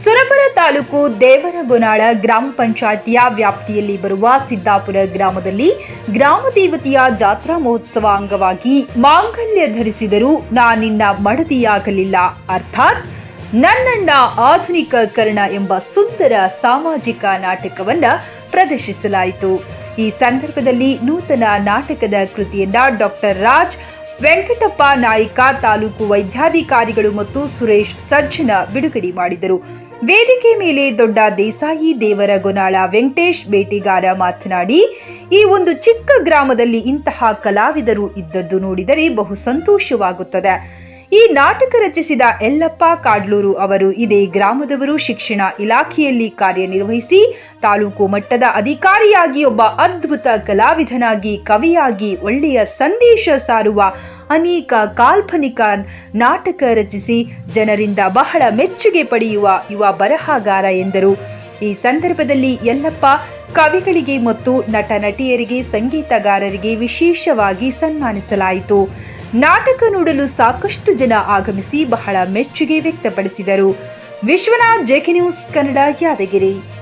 ಸುರಪುರ ತಾಲೂಕು ದೇವರಗೊನಾಳ ಗ್ರಾಮ ಪಂಚಾಯಿತಿಯ ವ್ಯಾಪ್ತಿಯಲ್ಲಿ ಬರುವ ಸಿದ್ದಾಪುರ ಗ್ರಾಮದಲ್ಲಿ ಗ್ರಾಮ ದೇವತೆಯ ಜಾತ್ರಾ ಮಹೋತ್ಸವ ಅಂಗವಾಗಿ ಮಾಂಗಲ್ಯ ಧರಿಸಿದರೂ ನಾನಿನ್ನ ಮಡದಿಯಾಗಲಿಲ್ಲ. ಅರ್ಥಾತ್ ನನ್ನಣ್ಣ ಆಧುನಿಕಕರಣ ಎಂಬ ಸುಂದರ ಸಾಮಾಜಿಕ ನಾಟಕವನ್ನ ಪ್ರದರ್ಶಿಸಲಾಯಿತು. ಈ ಸಂದರ್ಭದಲ್ಲಿ ನೂತನ ನಾಟಕದ ಕೃತಿಯನ್ನ ಡಾಕ್ಟರ್ ರಾಜ್ ವೆಂಕಟಪ್ಪ ನಾಯ್ಕ ತಾಲೂಕು ವೈದ್ಯಾಧಿಕಾರಿಗಳು ಮತ್ತು ಸುರೇಶ್ ಸಜ್ಜನ ಬಿಡುಗಡೆ ಮಾಡಿದರು. ವೇದಿಕೆ ಮೇಲೆ ದೊಡ್ಡ ದೇಸಾಯಿ ದೇವರ ಗೊನಾಳ ವೆಂಕಟೇಶ್ ಬೇಟಿಗಾರ ಮಾತನಾಡಿ, ಈ ಒಂದು ಚಿಕ್ಕ ಗ್ರಾಮದಲ್ಲಿ ಇಂತಹ ಕಲಾವಿದರು ಇದ್ದದ್ದು ನೋಡಿದರೆ ಬಹು ಸಂತೋಷವಾಗುತ್ತದೆ. ಈ ನಾಟಕ ರಚಿಸಿದ ಯಲ್ಲಪ್ಪ ಕಾಡ್ಲೂರು ಅವರು ಇದೇ ಗ್ರಾಮದವರು ಶಿಕ್ಷಣ ಇಲಾಖೆಯಲ್ಲಿ ಕಾರ್ಯನಿರ್ವಹಿಸಿ ತಾಲೂಕು ಮಟ್ಟದ ಅಧಿಕಾರಿಯಾಗಿ ಒಬ್ಬ ಅದ್ಭುತ ಕಲಾವಿದನಾಗಿ ಕವಿಯಾಗಿ ಒಳ್ಳೆಯ ಸಂದೇಶ ಸಾರುವ ಅನೇಕ ಕಾಲ್ಪನಿಕ ನಾಟಕ ರಚಿಸಿ ಜನರಿಂದ ಬಹಳ ಮೆಚ್ಚುಗೆ ಪಡೆಯುವ ಯುವ ಬರಹಗಾರ ಎಂದರು. ಈ ಸಂದರ್ಭದಲ್ಲಿ ಯಲ್ಲಪ್ಪ ಕವಿಗಳಿಗೆ ಮತ್ತು ನಟ ನಟಿಯರಿಗೆ ಸಂಗೀತಗಾರರಿಗೆ ವಿಶೇಷವಾಗಿ ಸನ್ಮಾನಿಸಲಾಯಿತು. ನಾಟಕ ನೋಡಲು ಸಾಕಷ್ಟು ಜನ ಆಗಮಿಸಿ ಬಹಳ ಮೆಚ್ಚುಗೆ ವ್ಯಕ್ತಪಡಿಸಿದರು. Vishwanath JK news Kannada Yadgir.